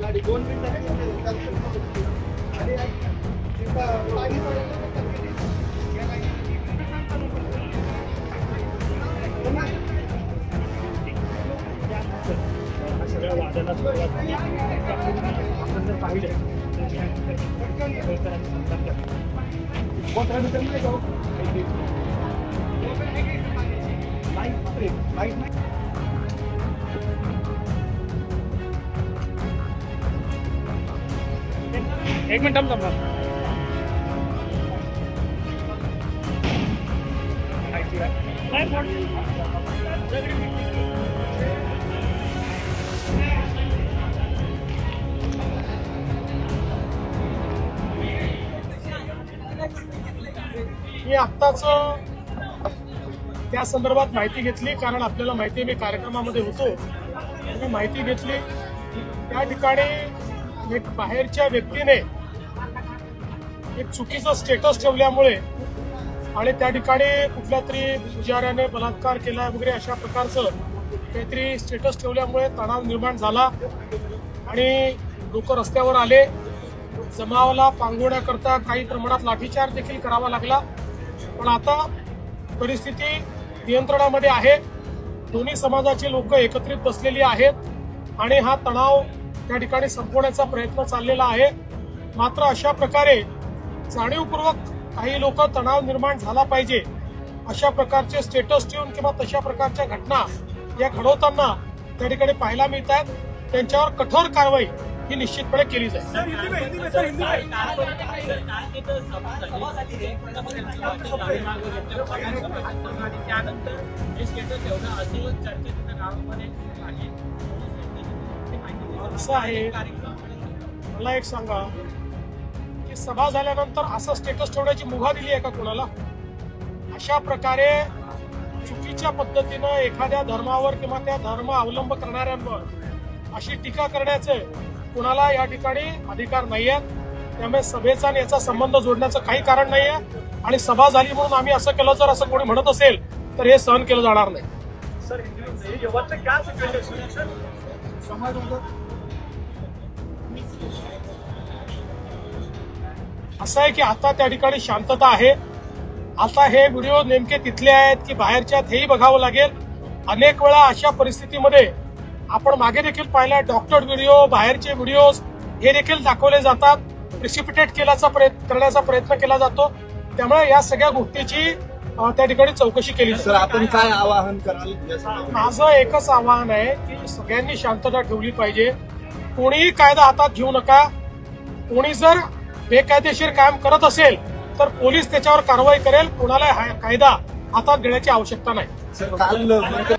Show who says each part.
Speaker 1: गाडी दोन
Speaker 2: सगळ्या वादाला सुरुवात पाहिजे आपण जर पाहिलं तर शेतकऱ्यांनी संताप झाला. एक मिनिट थांब थांब थांब. नाही,
Speaker 3: मी आत्ताच त्या संदर्भात माहिती घेतली कारण आपल्याला माहिती मी कार्यक्रमामध्ये होतो. मी माहिती घेतली. त्या ठिकाणी एक बाहेरच्या व्यक्तीने एक चुकीचं स्टेटस ठेवल्यामुळे आणि त्या ठिकाणी कुठल्या तरी पुजाऱ्याने बलात्कार केला वगैरे अशा प्रकारचं काहीतरी स्टेटस ठेवल्यामुळे तणाव निर्माण झाला आणि लोक रस्त्यावर आले. जमावाला पांगवण्याकरता काही प्रमाणात लाठीचार देखील करावा लागला. पण आता परिस्थिती नियंत्रणामध्ये आहे. दोन्ही समाजाची लोक एकत्रित बसलेली आहेत आणि हा तणाव त्या ठिकाणी संपवण्याचा प्रयत्न चाललेला आहे. मात्र अशा प्रकारे जाणीवपूर्वक काही लोक तणाव निर्माण झाला पाहिजे. अशा प्रकारचे स्टेटस ठेवून किंवा तशा प्रकारच्या घटना या घडवताना त्या ठिकाणी पाहायला मिळत आहेत त्यांच्यावर कठोर कारवाई ही निश्चितपणे केली जाईल.
Speaker 2: असं आहे.
Speaker 3: मला एक सांगा की सभा झाल्यानंतर असं स्टेटस ठेवण्याची मुभा दिली आहे का कोणाला? अशा प्रकारे चुकीच्या पद्धतीनं एखाद्या धर्मावर किंवा त्या धर्म अवलंब करणाऱ्यांवर अशी टीका करण्याचे कुणाला या ठिकाणी अधिकार नाही आहेत त्यामुळे सभेचा आणि याचा संबंध जोडण्याचं काही कारण नाही आहे आणि सभा झाली म्हणून आम्ही असं केलं जर असं कोणी म्हणत असेल तर हे सहन केलं जाणार नाही.
Speaker 2: सर हे जेव्हाचं काय सिच्युएशन सर
Speaker 3: असं आहे की आता त्या ठिकाणी शांतता आहे. आता हे व्हिडिओ नेमके तिथले आहेत की बाहेरचे आहेत हेही बघावं लागेल. अनेक वेळा अशा परिस्थितीमध्ये आपण मागे देखील पाहिलं डॉक्टर व्हिडिओ बाहेरचे व्हिडिओ हे देखील दाखवले जातात. प्रिसिपिटेट केल्याचा प्रयत्न करण्याचा प्रयत्न केला जातो. त्यामुळे या सगळ्या गोष्टीची त्या ठिकाणी चौकशी केली
Speaker 1: सर आपण काय आवाहन कराल?
Speaker 3: माझं एकच आवाहन आहे की सगळ्यांनी शांतता ठेवली पाहिजे. कोणीही कायदा हातात घेऊ नका. कोणी जर बेकायदेशीर काम करत असेल तर पोलीस त्याच्यावर कारवाई करेल. कोणाला कायदा हातात घेण्याची आवश्यकता नाही.